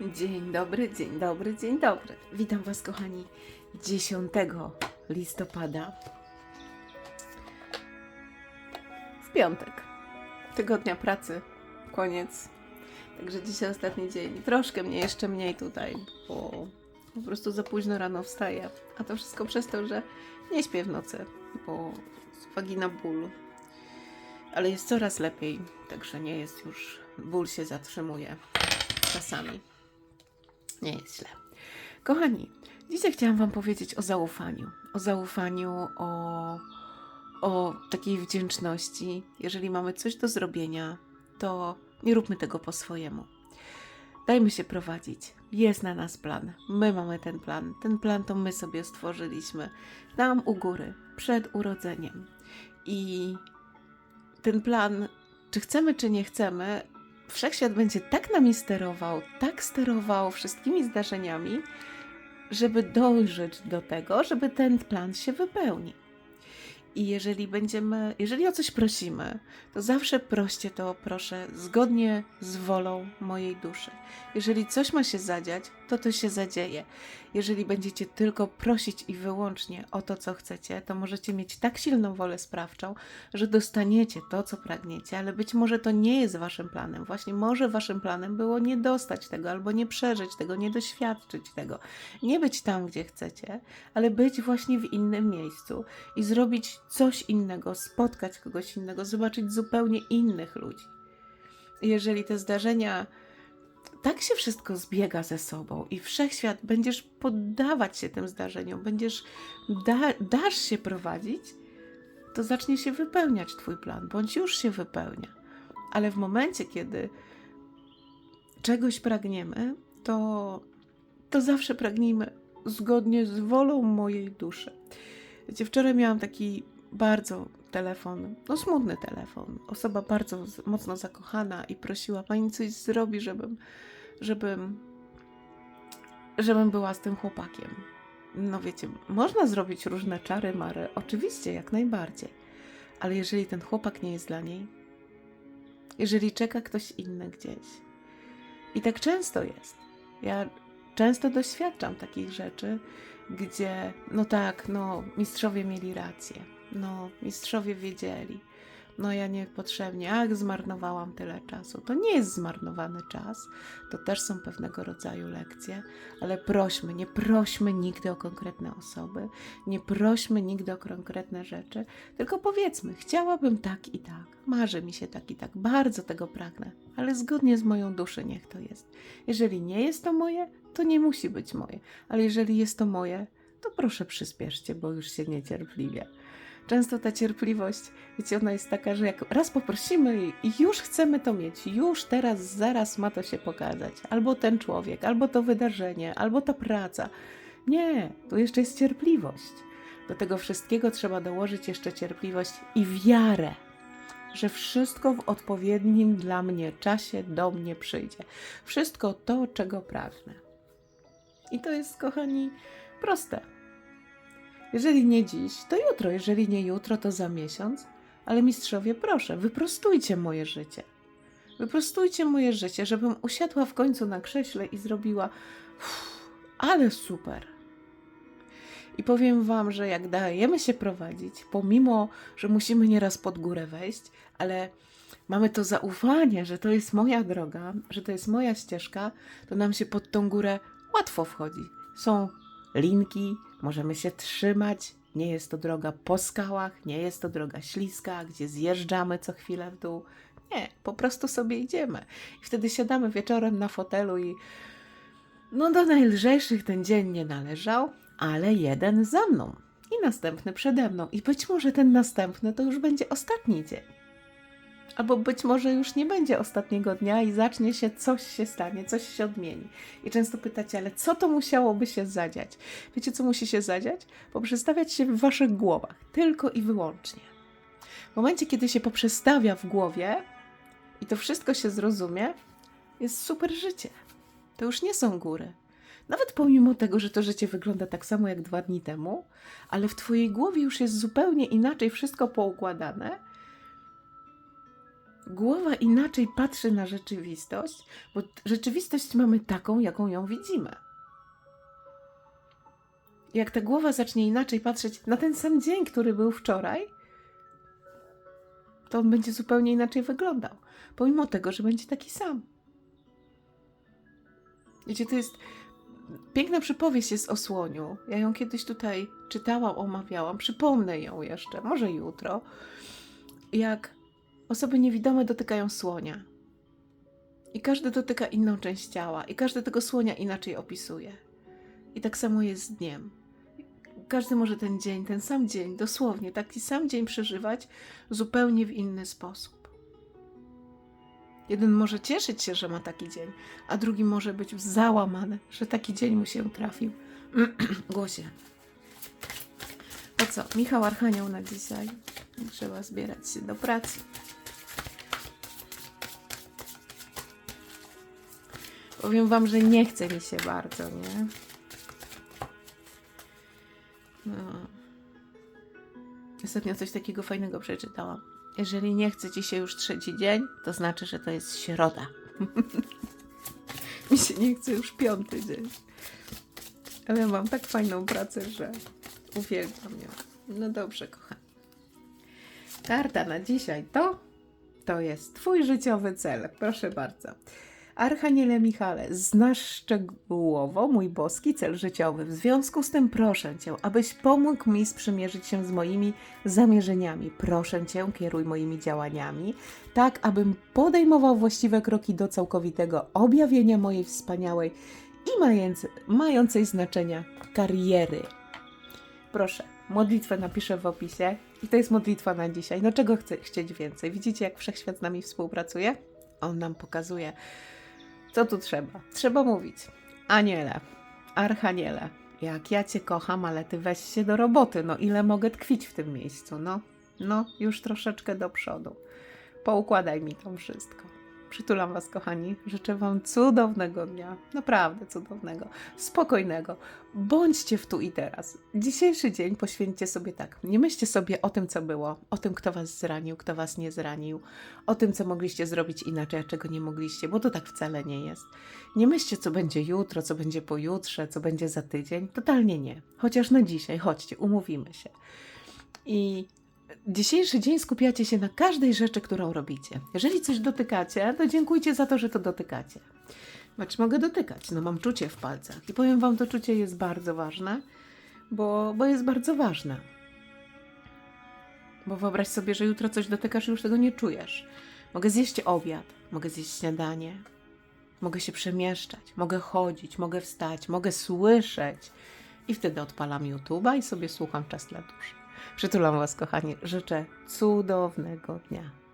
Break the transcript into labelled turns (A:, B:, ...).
A: Dzień dobry, dzień dobry, dzień dobry. Witam Was, kochani, 10 listopada. W piątek. Tygodnia pracy. Koniec. Także dzisiaj ostatni dzień. Troszkę mnie, jeszcze mniej tutaj, bo po prostu za późno rano wstaję. A to wszystko przez to, że nie śpię w nocy, bo z uwagi na ból. Ale jest coraz lepiej, także nie jest już. Ból się zatrzymuje czasami. Nie jest źle. Kochani, dzisiaj chciałam Wam powiedzieć o zaufaniu. O zaufaniu, o, o takiej wdzięczności. Jeżeli mamy coś do zrobienia, to nie róbmy tego po swojemu. Dajmy się prowadzić. Jest na nas plan. My mamy ten plan. Ten plan to my sobie stworzyliśmy. Tam u góry, przed urodzeniem. I ten plan, czy chcemy, czy nie chcemy, wszechświat będzie tak nami sterował, tak sterował wszystkimi zdarzeniami, żeby dojrzeć do tego, żeby ten plan się wypełnił. I jeżeli będziemy, jeżeli o coś prosimy, to zawsze proście to proszę zgodnie z wolą mojej duszy. Jeżeli coś ma się zadziać, to to się zadzieje. Jeżeli będziecie tylko prosić i wyłącznie o to, co chcecie, to możecie mieć tak silną wolę sprawczą, że dostaniecie to, co pragniecie, ale być może to nie jest waszym planem. Właśnie może waszym planem było nie dostać tego, albo nie przeżyć tego, nie doświadczyć tego, nie być tam, gdzie chcecie, ale być właśnie w innym miejscu i zrobić coś innego, spotkać kogoś innego, zobaczyć zupełnie innych ludzi. Jeżeli te zdarzenia tak się wszystko zbiega ze sobą i wszechświat będziesz poddawać się tym zdarzeniom, będziesz da, dasz się prowadzić, to zacznie się wypełniać Twój plan, bądź już się wypełnia. Ale w momencie, kiedy czegoś pragniemy, to, to zawsze pragnijmy zgodnie z wolą mojej duszy. Wiecie, wczoraj miałam taki bardzo telefon, no smutny telefon. Osoba bardzo mocno zakochana i prosiła, pani coś zrobi, żebym, żebym, żebym była z tym chłopakiem. No wiecie, można zrobić różne czary, mary, oczywiście, jak najbardziej. Ale jeżeli ten chłopak nie jest dla niej, jeżeli czeka ktoś inny gdzieś. I tak często jest. Ja często doświadczam takich rzeczy, gdzie, no tak, no, mistrzowie mieli rację. No, mistrzowie wiedzieli. No, ja niepotrzebnie, ach, zmarnowałam tyle czasu. To nie jest zmarnowany czas, to też są pewnego rodzaju lekcje, ale prośmy, nie prośmy nigdy o konkretne osoby, nie prośmy nigdy o konkretne rzeczy, tylko powiedzmy, chciałabym tak i tak, marzy mi się tak i tak, bardzo tego pragnę, ale zgodnie z moją duszy niech to jest. Jeżeli nie jest to moje, to nie musi być moje, ale jeżeli jest to moje, to proszę przyspieszcie, bo już się niecierpliwie. Często ta cierpliwość, wiecie, ona jest taka, że jak raz poprosimy i już chcemy to mieć, już teraz, zaraz ma to się pokazać. Albo ten człowiek, albo to wydarzenie, albo ta praca. Nie, tu jeszcze jest cierpliwość. Do tego wszystkiego trzeba dołożyć jeszcze cierpliwość i wiarę, że wszystko w odpowiednim dla mnie czasie do mnie przyjdzie. Wszystko to, czego pragnę. I to jest, kochani, proste. Jeżeli nie dziś, to jutro. Jeżeli nie jutro, to za miesiąc. Ale mistrzowie, proszę, wyprostujcie moje życie. Wyprostujcie moje życie, żebym usiadła w końcu na krześle i zrobiła. Uff, ale super. I powiem Wam, że jak dajemy się prowadzić, pomimo, że musimy nieraz pod górę wejść, ale mamy to zaufanie, że to jest moja droga, że to jest moja ścieżka, to nam się pod tą górę łatwo wchodzi. Są linki, możemy się trzymać. Nie jest to droga po skałach, nie jest to droga śliska, gdzie zjeżdżamy co chwilę w dół. Nie, po prostu sobie idziemy. I wtedy siadamy wieczorem na fotelu i no do najlżejszych ten dzień nie należał, ale jeden za mną i następny przede mną. I być może ten następny to już będzie ostatni dzień. Albo być może już nie będzie ostatniego dnia i zacznie się coś się stanie, coś się odmieni. I często pytacie, ale co to musiałoby się zadziać? Wiecie, co musi się zadziać? Poprzestawiać się w waszych głowach, tylko i wyłącznie. W momencie, kiedy się poprzestawia w głowie i to wszystko się zrozumie, jest super życie. To już nie są góry. Nawet pomimo tego, że to życie wygląda tak samo jak dwa dni temu, ale w twojej głowie już jest zupełnie inaczej wszystko poukładane, głowa inaczej patrzy na rzeczywistość, bo rzeczywistość mamy taką, jaką ją widzimy. Jak ta głowa zacznie inaczej patrzeć na ten sam dzień, który był wczoraj, to on będzie zupełnie inaczej wyglądał, pomimo tego, że będzie taki sam. Wiecie, to jest piękna przypowieść jest o słoniu. Ja ją kiedyś tutaj czytałam, omawiałam, przypomnę ją jeszcze, może jutro. Jak osoby niewidome dotykają słonia. I każdy dotyka inną część ciała, i każdy tego słonia inaczej opisuje. I tak samo jest z dniem. Każdy może ten dzień, ten sam dzień, dosłownie taki sam dzień przeżywać zupełnie w inny sposób. Jeden może cieszyć się, że ma taki dzień, a drugi może być załamany, że taki dzień mu się trafił. Głosie. To co, Michał Archanioł na dzisiaj. Trzeba zbierać się do pracy. Powiem wam, że nie chce mi się bardzo, nie? No. Ostatnio coś takiego fajnego przeczytałam. Jeżeli nie chce ci się już trzeci dzień, to znaczy, że to jest środa. mi się nie chce już piąty dzień. Ale mam tak fajną pracę, że uwielbiam ją. No dobrze, kochani. Karta na dzisiaj to, to jest Twój życiowy cel. Proszę bardzo. Archaniele Michale, znasz szczegółowo mój boski cel życiowy. W związku z tym proszę Cię, abyś pomógł mi sprzymierzyć się z moimi zamierzeniami. Proszę Cię, kieruj moimi działaniami, tak abym podejmował właściwe kroki do całkowitego objawienia mojej wspaniałej i mające, mającej znaczenia kariery. Proszę, modlitwę napiszę w opisie i to jest modlitwa na dzisiaj. No czego chcę chcieć więcej? Widzicie, jak wszechświat z nami współpracuje? On nam pokazuje, co tu trzeba. Trzeba mówić. Aniele, archaniele, jak ja cię kocham, ale ty weź się do roboty. No ile mogę tkwić w tym miejscu? No, no, już troszeczkę do przodu. Poukładaj mi to wszystko. Przytulam Was, kochani. Życzę Wam cudownego dnia. Naprawdę cudownego. Spokojnego. Bądźcie w tu i teraz. Dzisiejszy dzień poświęćcie sobie tak. Nie myślcie sobie o tym, co było, o tym, kto Was zranił, kto Was nie zranił, o tym, co mogliście zrobić inaczej, a czego nie mogliście, bo to tak wcale nie jest. Nie myślcie, co będzie jutro, co będzie pojutrze, co będzie za tydzień. Totalnie nie. Chociaż na dzisiaj, chodźcie, umówimy się. I dzisiejszy dzień skupiacie się na każdej rzeczy, którą robicie. Jeżeli coś dotykacie, to dziękujcie za to, że to dotykacie. Znaczy, mogę dotykać, no mam czucie w palcach. I powiem Wam, to czucie jest bardzo ważne, bo, bo jest bardzo ważne. Bo wyobraź sobie, że jutro coś dotykasz i już tego nie czujesz. Mogę zjeść obiad, mogę zjeść śniadanie, mogę się przemieszczać, mogę chodzić, mogę wstać, mogę słyszeć. I wtedy odpalam YouTube'a i sobie słucham czas dla duszy. Przytulam Was, kochani. Życzę cudownego dnia.